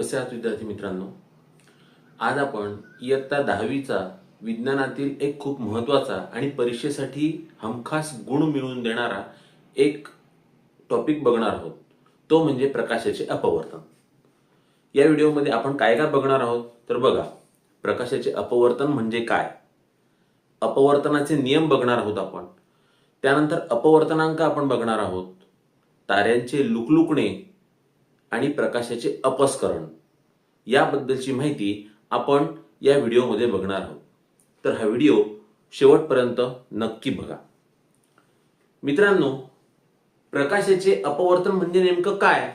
कसे आहात विद्यार्थी मित्रांनो? आज आपण इयत्ता दहावीचा विज्ञानातील एक खूप महत्त्वाचा आणि परीक्षेसाठी हमखास गुण मिळवून देणारा एक टॉपिक बघणार आहोत. तो म्हणजे प्रकाशाचे अपवर्तन. या व्हिडिओमध्ये आपण काय काय बघणार आहोत? तर बघा प्रकाशाचे अपवर्तन म्हणजे काय? अपवर्तनाचे नियम बघणार आहोत आपण. त्यानंतर अपवर्तनांक आपण बघणार आहोत. ताऱ्यांचे लुकलुकणे आणि प्रकाशाचे अपस्करण. याबद्दलची माहिती आपण या व्हिडिओमध्ये बघणार आहोत. तर हा व्हिडिओ शेवटपर्यंत नक्की बघा. मित्रांनो प्रकाशाचे अपवर्तन म्हणजे नेमकं काय?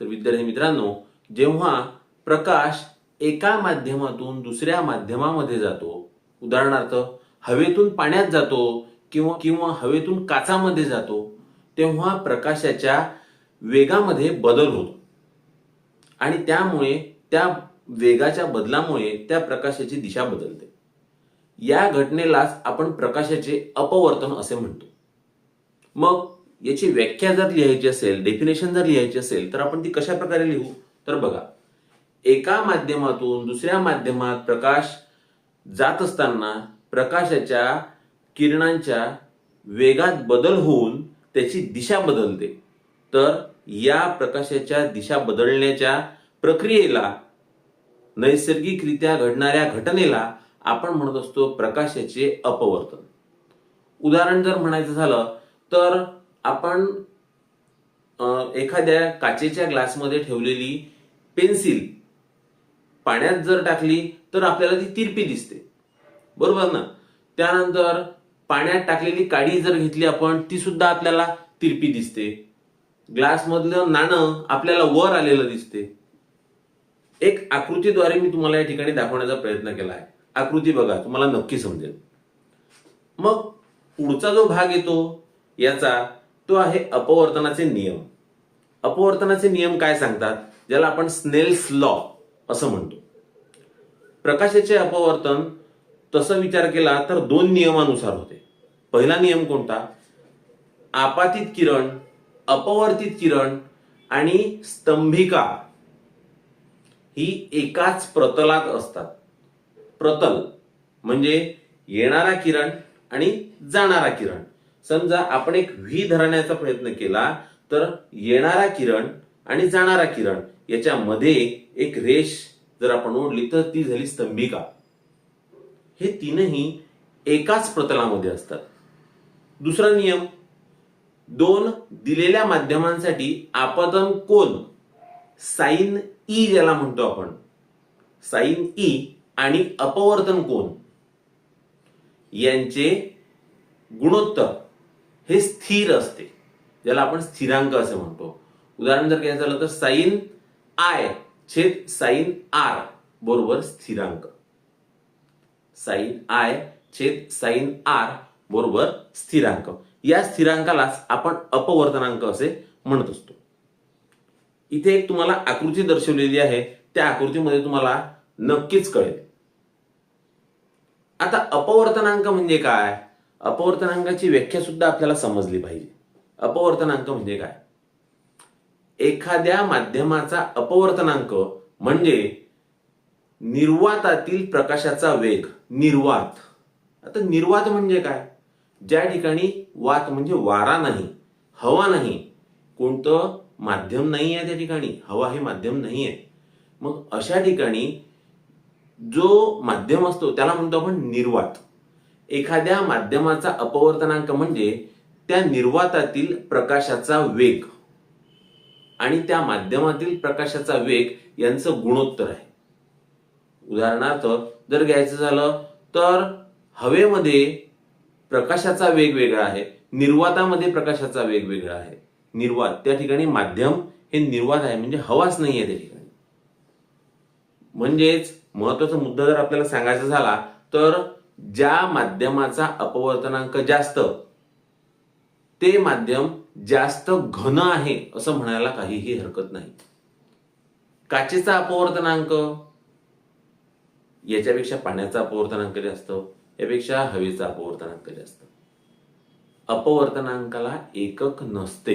तर विद्यार्थी मित्रांनो जेव्हा प्रकाश एका माध्यमातून दुसऱ्या माध्यमामध्ये जातो उदाहरणार्थ हवेतून पाण्यात जातो किंवा किंवा हवेतून काचामध्ये जातो तेव्हा प्रकाशाच्या वेगामध्ये बदल होतो. आणि त्यामुळे त्या वेगाच्या बदलामुळे त्या प्रकाशाची दिशा बदलते. या घटनेलाच आपण प्रकाशाचे अपवर्तन असे म्हणतो. मग याची व्याख्या जर लिहायची असेल डेफिनेशन जर लिहायची असेल तर आपण ती कशा प्रकारे लिहू? तर बघा एका माध्यमातून दुसऱ्या माध्यमात प्रकाश जात असताना प्रकाशाच्या किरणांच्या वेगात बदल होऊन त्याची दिशा बदलते. तर या प्रकाशाच्या दिशा बदलण्याच्या प्रक्रियेला नैसर्गिकरित्या घडणाऱ्या घटनेला आपण म्हणत असतो प्रकाशाचे अपवर्तन. उदाहरण जर म्हणायचं झालं तर आपण एखाद्या काचेच्या ग्लासमध्ये ठेवलेली पेन्सिल पाण्यात जर टाकली तर आपल्याला ती तिरपी दिसते. बरोबर ना? त्यानंतर पाण्यात टाकलेली काडी जर घेतली आपण ती सुद्धा आपल्याला तिरपी दिसते. ग्लास मधलं नाणं आपल्याला वर आलेलं दिसते. एक आकृतीद्वारे मी तुम्हाला या ठिकाणी दाखवण्याचा प्रयत्न केला आहे. आकृती बघा तुम्हाला नक्की समजेल. मग पुढचा जो भाग येतो याचा तो आहे अपवर्तनाचे नियम. अपवर्तनाचे नियम काय सांगतात? ज्याला आपण स्नेल्स लॉ असं म्हणतो. प्रकाशाचे अपवर्तन तसं विचार केला तर दोन नियमानुसार होते. पहिला नियम कोणता? आपातित किरण अपवर्तित किरण आणि स्तंभिका ही एकाच प्रतलात असतात. प्रतल म्हणजे येणारा किरण आणि जाणारा किरण. समजा आपण एक व्ही धरण्याचा प्रयत्न केला तर येणारा किरण आणि जाणारा किरण याच्यामध्ये एक रेष जर आपण ओढली तर ती झाली स्तंभिका. हे तीनही एकाच प्रतलामध्ये असतात. दुसरा नियम दोन दिलेल्या माध्यमांसाठी आपतन कोन साइन ई ज्याला म्हणतो आपण. साईन ई आणि अपवर्तन कोन यांचे गुणोत्तर हे स्थिर असते. ज्याला आपण स्थिरांक असे म्हणतो. उदाहरण जर घ्यायचं झालं तर साइन आय छेद साईन आर बरोबर स्थिरांक. साईन आय छेद साइन आर बरोबर स्थिरांक. या स्थिरांकालाच आपण अपवर्तनांक असे म्हणत असतो. इथे एक तुम्हाला आकृती दर्शवलेली आहे. त्या आकृतीमध्ये तुम्हाला नक्कीच कळेल. आता अपवर्तनांक म्हणजे काय? अपवर्तनांकाची व्याख्या सुद्धा आपल्याला समजली पाहिजे. अपवर्तनांक म्हणजे काय? एखाद्या माध्यमाचा अपवर्तनांक म्हणजे निर्वातातील प्रकाशाचा वेग निर्वात. आता निर्वात म्हणजे काय? ज्या ठिकाणी वात म्हणजे वारा नाही हवा नाही कोणतं माध्यम नाही आहे त्या ठिकाणी हवा हे माध्यम नाही आहे. मग अशा ठिकाणी जो माध्यम असतो त्याला म्हणतो आपण निर्वात. एखाद्या माध्यमाचा अपवर्तनांक म्हणजे त्या निर्वातातील प्रकाशाचा वेग. आणि त्या माध्यमातील प्रकाशाचा वेग यांचं गुणोत्तर आहे. उदाहरणार्थ जर घ्यायचं झालं तर हवेमध्ये प्रकाशाचा वेग वेगळा आहे. निर्वातामध्ये प्रकाशाचा वेग वेगळा आहे. निर्वात त्या ठिकाणी माध्यम हे निर्वात आहे म्हणजे हवाच नाही आहे त्या ठिकाणी. म्हणजेच महत्त्वाचा मुद्दा जर आपल्याला सांगायचा झाला तर ज्या माध्यमाचा अपवर्तनांक जास्त ते माध्यम जास्त घन आहे असं म्हणायला काहीही हरकत नाही. काचेचा अपवर्तनांक याच्यापेक्षा पाण्याचा अपवर्तनांक जास्त यापेक्षा हवेचा अपवर्तनांक जास्त अपवर्तनांकाला एकक नसते.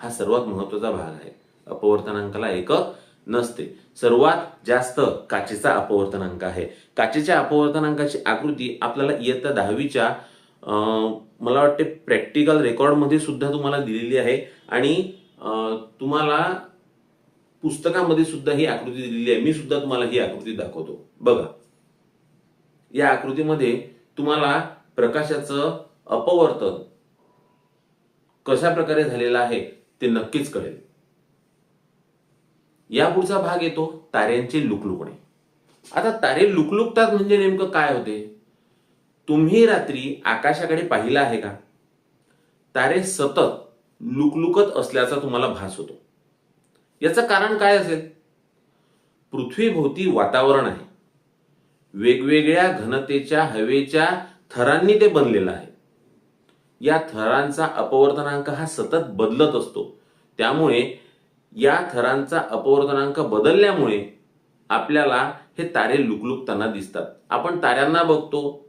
हा सर्वात महत्त्वाचा भाग आहे. अपवर्तनांकाला एकक नसते. सर्वात जास्त काचेचा अपवर्तनांक आहे. काचेच्या अपवर्तनांकाची आकृती आपल्याला इयत्ता दहावीच्या मला वाटते प्रॅक्टिकल रेकॉर्डमध्ये सुद्धा तुम्हाला दिलेली आहे. आणि तुम्हाला पुस्तकामध्ये सुद्धा ही आकृती दिलेली आहे. मी सुद्धा तुम्हाला ही आकृती दाखवतो. बघा. या आकृतीमध्ये तुम्हाला प्रकाशाचं अपवर्तन कशा प्रकारे झालेलं आहे ते नक्कीच कळेल. या पुढचा भाग येतो ताऱ्यांचे लुकलुकणे. आता तारे लुकलुकतात म्हणजे नेमकं काय होते? तुम्ही रात्री आकाशाकडे पाहिलं आहे का? तारे सतत लुकलुकत असल्याचा तुम्हाला भास होतो. याचं कारण काय असेल? पृथ्वीभोवती वातावरण आहे. वेगवेगळ्या घनतेच्या हवेच्या थरांनी ते बनलेलं आहे. या थरांचा अपवर्तनांक हा सतत बदलत असतो. त्यामुळे या थरांचा अपवर्तनांक बदलल्यामुळे आपल्याला हे तारे लुकलुकताना दिसतात. आपण ताऱ्यांना बघतो.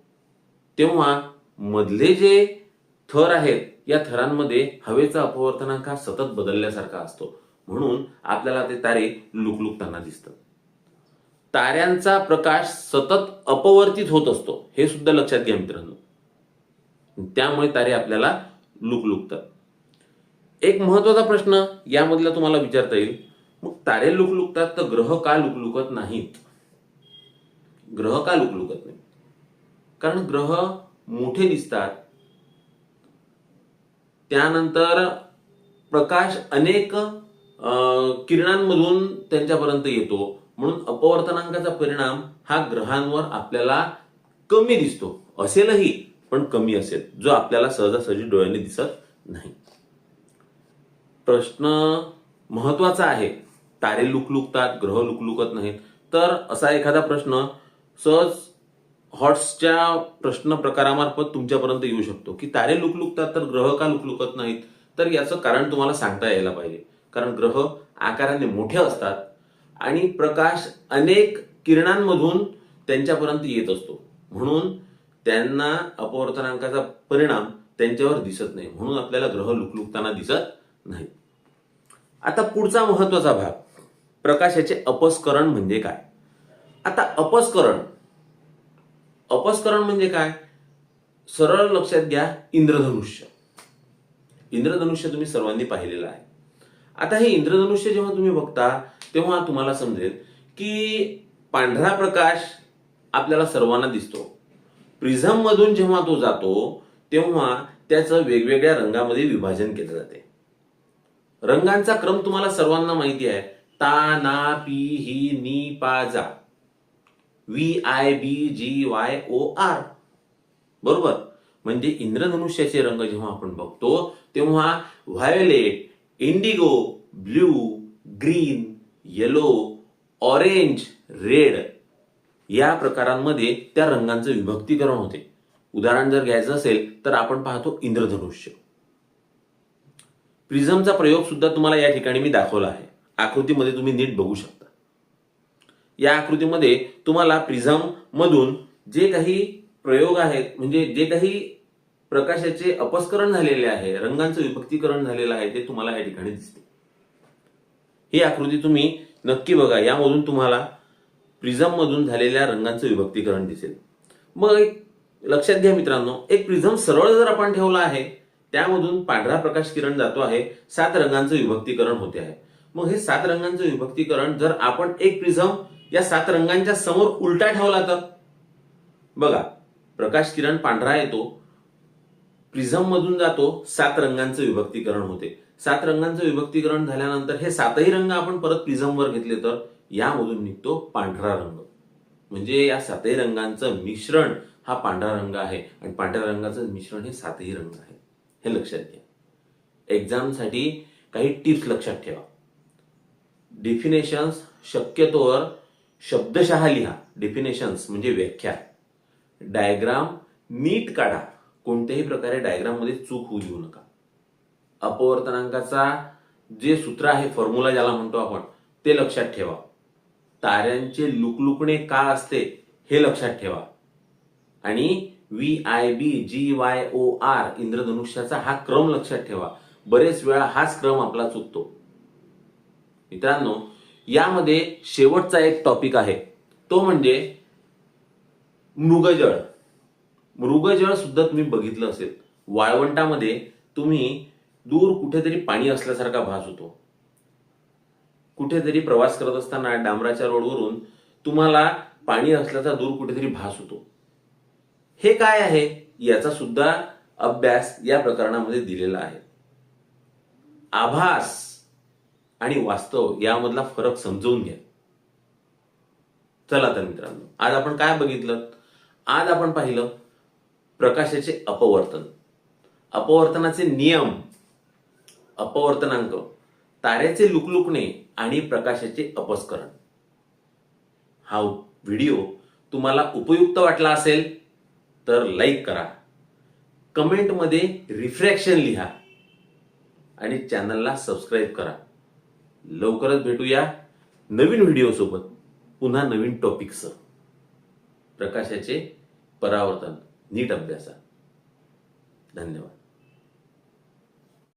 तेव्हा मधले जे थर आहेत या थरांमध्ये हवेचा अपवर्तनांक हा सतत बदलल्यासारखा असतो. म्हणून आपल्याला ते तारे लुकलुकताना दिसतात. ताऱ्यांचा प्रकाश सतत अपवर्तित होत असतो. हे सुद्धा लक्षात घ्या मित्रांनो. त्यामुळे तारे आपल्याला लुकलुकतात. एक महत्त्वाचा प्रश्न यामधला तुम्हाला विचारता येईल. मग तारे लुकलुकतात तर ग्रह का लुकलुकत नाहीत? ग्रह का लुकलुकत नाही कारण ग्रह मोठे दिसतात. त्यानंतर प्रकाश अनेक अं, किरणांमधून त्यांच्यापर्यंत येतो. म्हणून अपवर्तनांकाचा परिणाम हा ग्रहांवर आपल्याला कमी दिसतो. असेलही पण कमी असेल. जो आपल्याला सहजासहजी डोळ्यांनी दिसत नाही. प्रश्न महत्त्वाचा आहे. तारे लुकलुकतात ग्रह लुकलुकत नाहीत. तर असा एखादा प्रश्न सहज हॉट्सच्या प्रश्न प्रकारामार्फत तुमच्यापर्यंत येऊ शकतो. की तारे लुकलुकतात तर ग्रह का लुकलुकत नाहीत? तर याचं कारण तुम्हाला सांगता यायला पाहिजे. कारण ग्रह आकाराने मोठे असतात आणि प्रकाश अनेक किरणांमधून त्यांच्यापर्यंत येत असतो. म्हणून त्यांना अपवर्तनांकाचा परिणाम त्यांच्यावर दिसत नाही. म्हणून आपल्याला ग्रह लुकलुकताना दिसत नाही. आता पुढचा महत्त्वाचा भाग प्रकाशाचे अपस्करण म्हणजे काय? आता अपस्करण अपस्करण म्हणजे काय? सरळ लक्षात घ्या इंद्रधनुष्य. इंद्रधनुष्य तुम्ही सर्वांनी पाहिलेलं आहे. आता हे इंद्रधनुष्य जेव्हा तुम्ही बघता तेव्हा तुम्हाला समजेल की पांढरा प्रकाश आपल्याला सर्वांना दिसतो. प्रिझम मधून जेव्हा तो जातो तेव्हा त्याचं वेगवेगळ्या रंगामध्ये विभाजन केलं जाते. रंगांचा क्रम तुम्हाला सर्वांना माहिती आहे. ता ना पी ही नी पा जा. V I B G Y O R. बरोबर? म्हणजे इंद्रधनुष्याचे रंग जेव्हा आपण बघतो तेव्हा violet indigo blue green yellow orange red या प्रकारांमध्ये त्या रंगांचं विभक्तीकरण होते. उदाहरण जर घ्यायचं असेल तर आपण पाहतो इंद्रधनुष्य. प्रिझमचा प्रयोग सुद्धा तुम्हाला या ठिकाणी मी दाखवला आहे. आकृतीमध्ये तुम्ही नीट बघू शकता. या आकृतीमध्ये तुम्हाला प्रिझम मधून जे काही प्रयोग आहेत म्हणजे जे काही प्रकाशाचे अपस्करण झालेले आहे रंगांचं विभक्तीकरण झालेलं आहे ते तुम्हाला या ठिकाणी दिसते. ही आकृती तुम्ही नक्की बघा. यामधून तुम्हाला प्रिझम मधून झालेल्या रंगांचं विभक्तीकरण दिसेल. मग एक लक्षात घ्या मित्रांनो एक प्रिझम सरळ जर आपण ठेवला आहे त्यामधून पांढरा प्रकाश किरण जातो आहे सात रंगांचं विभक्तीकरण होते आहे. मग हे सात रंगांचं विभक्तीकरण जर आपण एक प्रिझम या सात रंगांच्या समोर उलटा ठेवला तर? बघा प्रकाश किरण पांढरा येतो प्रिझम मधून जातो सात रंगांचं विभक्तीकरण होते. सात रंगांचं विभक्तीकरण झाल्यानंतर हे सातही रंग आपण परत प्रिझमवर घेतले तर यामधून निघतो पांढरा रंग. म्हणजे या सातही रंगांचं मिश्रण हा पांढरा रंग आहे आणि पांढऱ्या रंगाचं मिश्रण हे सातही रंग आहे. हे लक्षात घ्या. एक्झामसाठी काही टिप्स लक्षात ठेवा. डेफिनेशन्स शक्यतोवर शब्दशः लिहा. डेफिनेशन्स म्हणजे व्याख्या. डायग्राम नीट काढा. कोणत्याही प्रकारे डायग्राममध्ये चूक होऊ देऊ नका. अपवर्तनांकाचा जे सूत्र आहे फॉर्म्युला ज्याला म्हणतो आपण ते लक्षात ठेवा. ताऱ्यांचे लुकलुकणे का असते हे लक्षात ठेवा. आणि V I B G Y O R इंद्रधनुष्याचा हा क्रम लक्षात ठेवा. बरेच वेळा हाच क्रम आपला चुकतो. मित्रांनो यामध्ये शेवटचा एक टॉपिक आहे. तो म्हणजे मृगजळ. मृगजळ सुद्धा तुम्ही बघितलं असेल. वाळवंटामध्ये तुम्ही दूर कुठेतरी पाणी असल्यासारखा भास होतो. कुठेतरी प्रवास करत असताना डांबराच्या रोडवरून तुम्हाला पाणी असल्याचा दूर कुठेतरी भास होतो. हे काय आहे? याचा सुद्धा अभ्यास या प्रकरणामध्ये दिलेला आहे. आभास आणि वास्तव यामधला फरक समजवून घ्या. चला तर मित्रांनो आज आपण काय बघितलं? आज आपण पाहिलं प्रकाशाचे अपवर्तन. अपवर्तनाचे नियम अपवर्तनांक ताऱ्याचे लुकलुकणे आणि प्रकाशाचे अपस्करण. हा व्हिडिओ तुम्हाला उपयुक्त वाटला असेल तर लाईक करा. कमेंटमध्ये रिफ्रॅक्शन लिहा आणि चॅनलला सबस्क्राईब करा. लवकरच भेटूया नवीन व्हिडिओसोबत पुन्हा नवीन टॉपिकसह प्रकाशाचे परावर्तन नीट अभ्यासा. धन्यवाद.